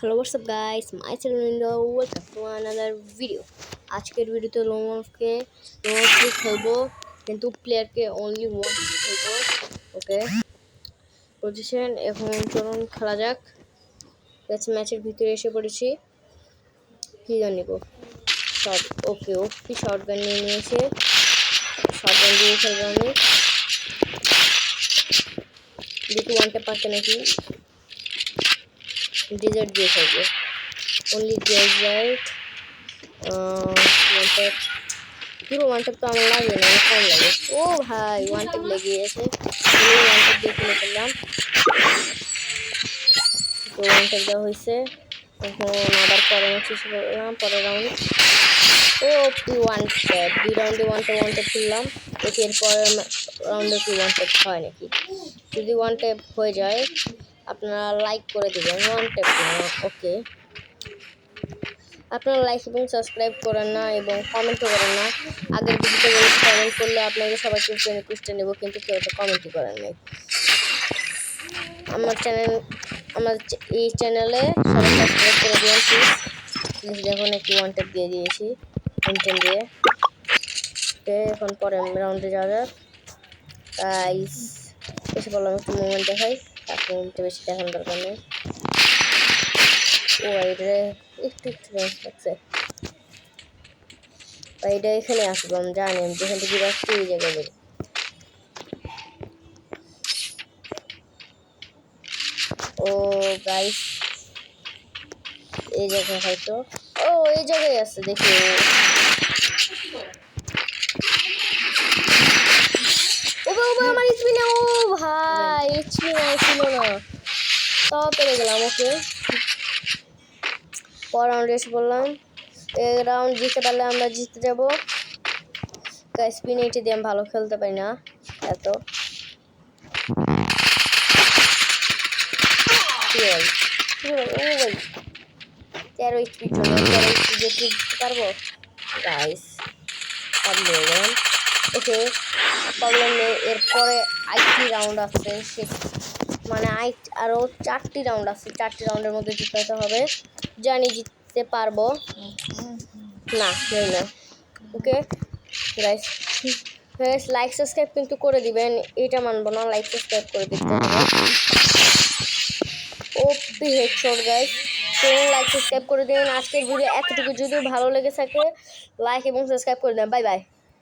Hello what's up guys my channel welcome to another video আজকের ভিডিওতে লোমকে লোমকে খেলব, কিন্তু প্লেয়ারকে অনলি ওয়ান খেলব ওকে পজিশন এখন চলুন খেলা যাক। ম্যাচ ম্যাচের ভিতরে এসে পড়েছি। কী জানিব শর্ট ওকে ওকে শর্ট গান নিয়ে নিয়েছে। শর্ট গান দিয়ে খেলব আমি। দেখি ওয়ানটা পারতে নাকি? ডেজার্ট দিয়ে থাকবে অনলি ডেজার্ট পুরো ওয়ান ট্যাপ তো আমার লাগবে না, আমার কম লাগে। ও ভাই ওয়ান ট্যাপ লেগে গেছে। ওয়ান ট্যাপ দিয়ে কিনে ফেললাম। তো ওয়ান ট্যাপ দেওয়া হয়েছে। এখন আবার পরে এসে করলাম, পরের রাউন্ড ও ওয়ান ট্যাপ দুই রাউন্ডে ওয়ান ট্যাপ ওয়ান ট্যাপ তুললাম। দেখি এরপরের রাউন্ডে কি ওয়ান ট্যাপ হয় নাকি। যদি ওয়ান ট্যাপ হয়ে যায় আপনারা লাইক করে দেবেন ওয়ান ট্যাপ ওকে আপনারা লাইক এবং সাবস্ক্রাইব করেন না এবং কমেন্টও করেন না। আগের ভিডিওতে বলেছি কমেন্ট করলে আপনাদের সবাইকে ট্রেনে কুস্টে নেব কিন্তু কেউ তো কমেন্টই করেন নাই। আমার চ্যানেল আমার এই চ্যানেলে সবাই সাবস্ক্রাইব করে দিয়েন প্লিজ দেখুন, একটি ওয়ান দিয়ে দিয়েছি ইনটেন দিয়ে। এখন পরে রাউন্ডে যাওয়া যাক। গাইস এসে বললাম একটু মুভমেন্ট দেখাই, তারপর উল্টে বেশি দেখানোর দরকার নেই। ও এটা একটু একটু রেঞ্জ লাগছে এটা এখানে আসব আমি, জানি আমি, যেখান থেকে আসছি এই জায়গায় যাব। ও গাইস এই জায়গায় হয়তো। ও, এই জায়গায় আছে, দেখি ও বাবা বাবা, আমার এইচপি না ও ভাই এইচপি না ছিল না। তাও পেরে গেলাম, ওকে। পর রাউন্ডে এসে এই রাউন্ড জিততে পারলে আমরা জিততে যাব। স্পিন এইটে দিয়ে আমি ভালো খেলতে পারি না, এত। তেরো চলে তেরো জিততে পারব? গাইস ওকে প্রবলেম নেই এরপরে আইটি রাউন্ড আছে, সে মানে আই আরও চারটি রাউন্ড আছে, চারটি রাউন্ডের মধ্যে জিততে হবে। জানি জিততে পারব। না না। ওকে গাইস লাইক সাবস্ক্রাইব কিন্তু করে দিবেন, এটা মানবো না লাইক সাবস্ক্রাইব করে দিতে ওপি হেডশট গাইস চলুন লাইক সাবস্ক্রাইব করে দিন। আজকের ভিডিও এতটুকু। যদি ভালো লেগে থাকে লাইক এবং সাবস্ক্রাইব করে দেন। Bye bye